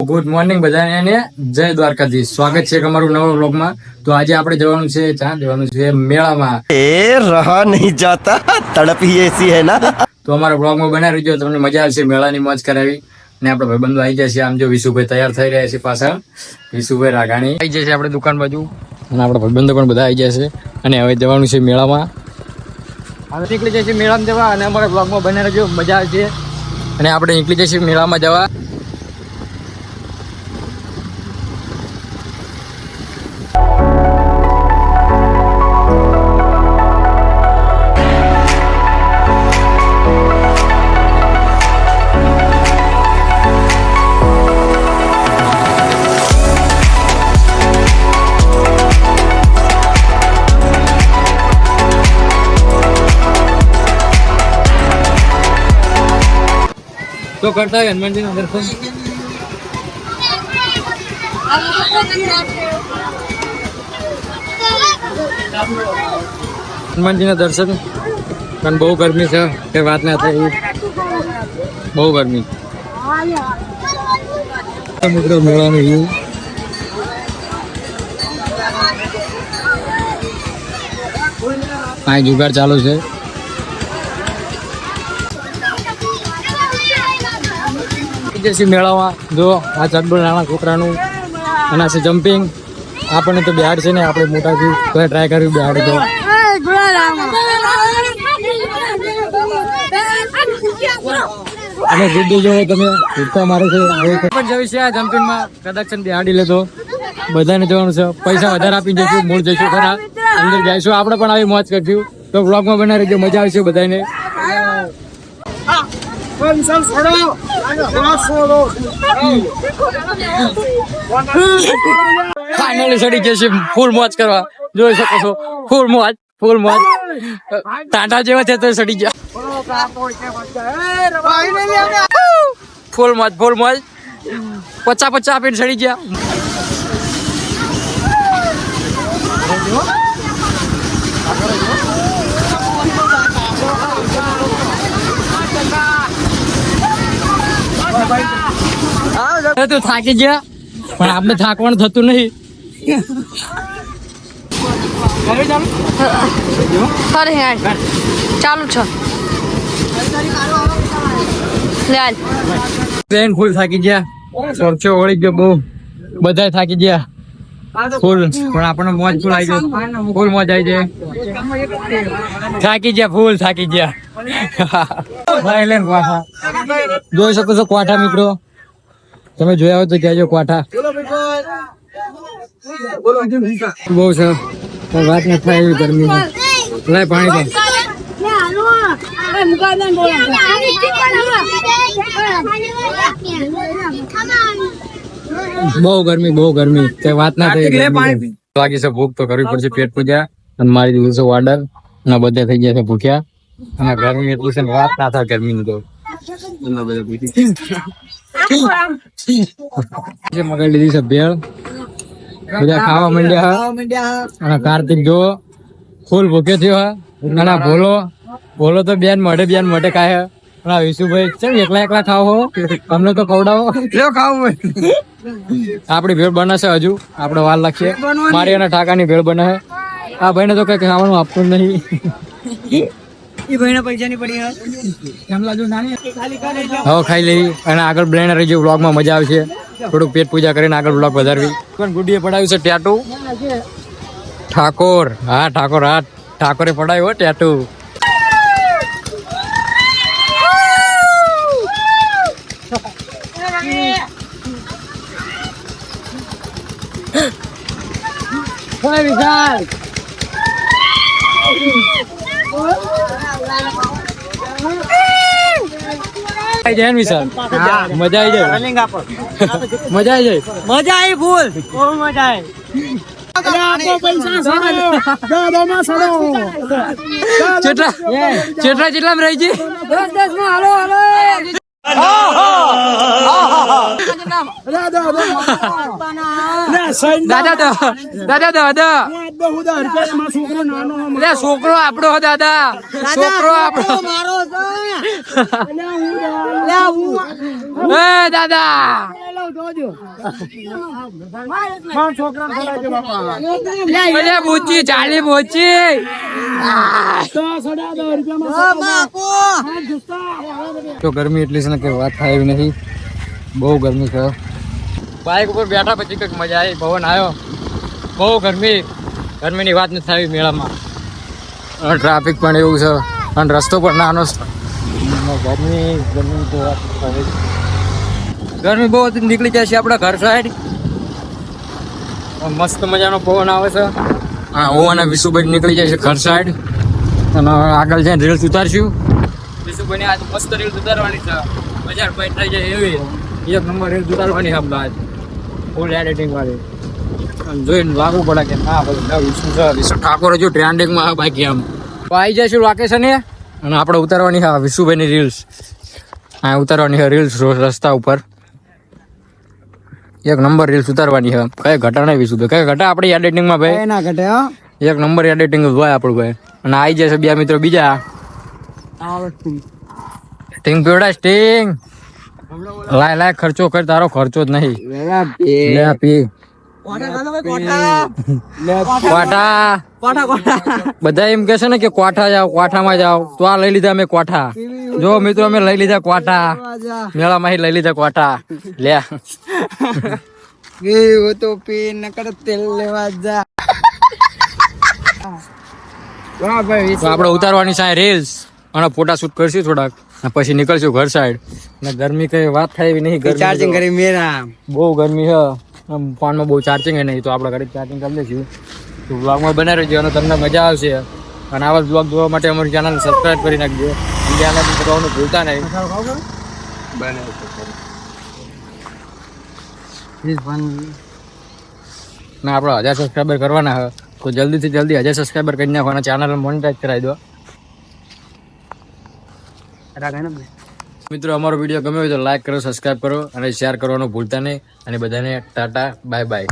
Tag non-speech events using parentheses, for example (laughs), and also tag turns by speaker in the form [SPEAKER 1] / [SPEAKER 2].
[SPEAKER 1] Good morning બધાને. જય દ્વારકાધીશ. સ્વાગત છે અમારું નવા વ્લોગમાં. તો આજે આપણે જવાનું છે ચા જવાનું છે મેળામાં.
[SPEAKER 2] એ રહ નહીં જતા. તડપ એસી હે ના.
[SPEAKER 1] તો અમારા બ્લોગમાં બનાવી રહેજો તમને મજા આવશે. મેળાની મોજ કરાવી. અને આપણે ભાઈબંધો આવી જશે. આમ જો વિશુભાઈ તૈયાર થઈ રહ્યા છે પાછા. વિશુભાઈ રાઘાણી આવી જશે આપણે દુકાન બાજુ. અને આપણા ભાઈબંધો પણ બધા આવી જશે. અને હવે જવાનું છે મેળામાં. હવે નીકળી જશે મેળામાં જવા. અને અમારા બ્લોગમાં બનાવી રહેજો. મજા આવશે. અને આપણે નીકળી જશે મેળામાં જવા. તો કરતા હોય હનુમાનજીના દર્શન? હનુમાનજીના દર્શન? પણ બહુ ગરમી છે કે વાત ના થાય બહુ ગરમી. મિત્રો મેળાનું વ્યૂ. આ જુગાર ચાલુ છે. જશે મેળામાં જો આ ચડબલ નાના છોકરાનું એના છે જમ્પિંગ. આપણને તો બિહાર છે ને, આપણે મોટાથી તો ટ્રાય કર્યું બિહાર તો. અને ગુડ્ડી જો તમે ઉડતા મારે છે પણ જવી છે આ જમ્પિંગમાં કદાચ બિહાડી લેતો. બધાને જવાનું છે, પૈસા વધારે આપીને જઈશું મૂળ જઈશું ખરા. અંદર જઈશું. આપણે પણ આવી મોજ કરશું. તો બ્લોગમાં બનાવી રહીજો મજા આવશે બધાને ફાઇનલી ચડી ગયા છે ફૂલ મોજ કરવા. જોઈ શકો છો. ફૂલ મોજ ફૂલ મોજ. ટાટા જેવા છે તો ચડી ગયા. ફૂલ મોજ ફૂલ મોજ. પચા પચા આપીને ચડી ગયા. તો થાકી ગયા. પણ આપણે થાકવાનું થતું નહીં.
[SPEAKER 3] અરે યાર ચાલુ છે.
[SPEAKER 1] ટ્રેન ફૂલ થાકી ગયા. ખર્ચો વળી ગયો બહુ. બધા થાકી ગયા. ફૂલ પણ આપણને મોજ ફૂલ આવી ગયો ફૂલ મોજ આવી જાય થાકી ગયા ફૂલ થાકી ગયા. (laughs) જોઈ શકો છો ક્વાઠા મિત્રો. તમે જોયા હોય તો કહેજો ક્વાઠા બહુ છે. વાત ન થાય એવી ગરમી લાય પાણી બહુ ગરમી બહુ ગરમી. કઈ વાત ના થઈ લાગી છે ભૂખ તો કરવી પડશે પેટ પૂજા. અને મારી દીધું છે ઓર્ડર અને બધે થઈ ગયા છે ભૂખ્યા. અને ગરમી એટલું છે ને વાત ના થાય ગરમી તો. જે મગાઈ લીધી છે ભેળ. બધા ખાવા માંડ્યા. અને કાર્તિક જો ફૂલ ભૂખે થયો હે. અને ભોલો ભોલો તો બેન મોઢે બેન મોઢે કાય ના વિશુભાઈ ચમ એકલા એકલા ખાવ હો? અમને તો ખવડાવો. ભાઈ આપડી ભેળ બનાશે હજુ. આપણે વાર લાગશે. મારી અને ઠાકાની ભેળ બનાવે આ ભાઈને તો કઈ ખાવાનું આપતું હવે ખાઈ લઈ અને આગળ બ્લેન્ડર જે વ્લોગમાં મજા આવશે. થોડુંક પેટ પૂજા કરીને આગળ વ્લોગ વધારવી. પણ ગુડીએ પડાવ્યું છે ટેટુ ઠાકોર. હા ઠાકોર હા. ઠાકોરે પડાવ્યો હો ટેટુ વિશાલ. જાય ચેટલા ચેટલા રહી છે? દાદા. દાદા દાદા. દો દો લે છોકરો આપણો દાદા. છોકરો આપણો. એ દાદા. અરે ચાલી મોચી તો ગરમી એટલી છે ને કે વાત થાય એવી નથી. બહુ ગરમી છે. બાઇક ઉપર બેઠા પછી કંઈક મજા આવી પવન આવ્યો. બહુ ગરમી. ગરમીની વાત નથી આવી મેળામાં. ટ્રાફિક પણ એવું છે. અને રસ્તો પણ નાનો છે. ગરમી ગરમી તો ગરમી બહુ હતી નીકળી જાય છે આપણા ઘર સાઈડ મસ્ત મજાનો પવન આવે છે. હા હું અને વિશુભાઈ નીકળી જાય છે ઘર સાઈડ અને આગળ જઈને રીલ્સ ઉતારશું. વિશુભાઈ આજ મસ્ત રીલ્સ ઉતારવાની છે. બજાર ભાઈ થઈ જાય એવી. એક નંબર રીલ્સ ઉતારવાની છે આપણે આજ. ફૂલ એડિટિંગ વાળી. જોઈને લાગવું પડે કે ના ભાઈ ના છે? વિશુ ઠાકોર હજુ ટ્રેન્ડિંગમાં બાકી આમ. આવી જઈશું લોકેશન એ અને આપણે ઉતારવાની હા વિશુભાઈની રીલ્સ હા ઉતારવાની હા રીલ્સ રસ્તા ઉપર. એક નંબર રીલ્સ ઉતારવાની છે. કઈ ઘટા નહીં વિશુભાઈ? કઈ ઘટા આપણી એડિટિંગમાં ભાઈ?
[SPEAKER 4] ના ઘટે
[SPEAKER 1] એક નંબર એડિટિંગ હોય આપણું ભાઈ. અને આવી જશે બે મિત્રો બીજા. સ્ટિંગ પીવડા સ્ટિંગ લાય લાય ખર્ચો કર તારો ખર્ચો જ નહીં. પી. બધા એમ કે છે ને કે કોઠા જાવ કોઠામાં જાવ તો આ લઈ લીધા અમે કોઠા. જો મિત્રો અમે લઈ લીધા કોઠા. મેળામાં લઈ લીધા કોઠા. લે.
[SPEAKER 4] તો પી નકર તેલ લેવા જા. વાહ ભાઈ
[SPEAKER 1] તો આપણે ઉતારવાની સાહેબ રીલ્સ અને ફોટા શૂટ કરશું થોડાક. પછી નીકળશું ઘર સાઈડ ને ગરમી કઈ વાત થાય એવી નહીં
[SPEAKER 4] ચાર્જિંગ કરી મેરા
[SPEAKER 1] બહુ ગરમી છે ફોનમાં બહુ ચાર્જિંગ નહીં, તો આપણે ઘરે ચાર્જિંગ કરી દઈશું. તો બ્લોગમાં બનાવી રહેજો અને તમને મજા આવશે. અને આવા બ્લોગ જોવા માટે અમારી ચેનલ સબસ્ક્રાઈબ કરી નાખજો. બીજાને કરવાનું ભૂલતા નહીં. ના, આપણે હજાર સબસ્ક્રાઈબર કરવાના હોય તો જલ્દીથી જલ્દી હજાર સબસ્ક્રાઈબર કરી નાખો અને ચેનલ મોનિટાઈઝ કરાવી દો. મિત્રો, અમારો વીડિયો ગમ્યો હોય તો લાઈક કરો સબસ્ક્રાઈબ કરો અને શેર કરવાનું ભૂલતા નહીં. અને બધાને ટાટા બાય બાય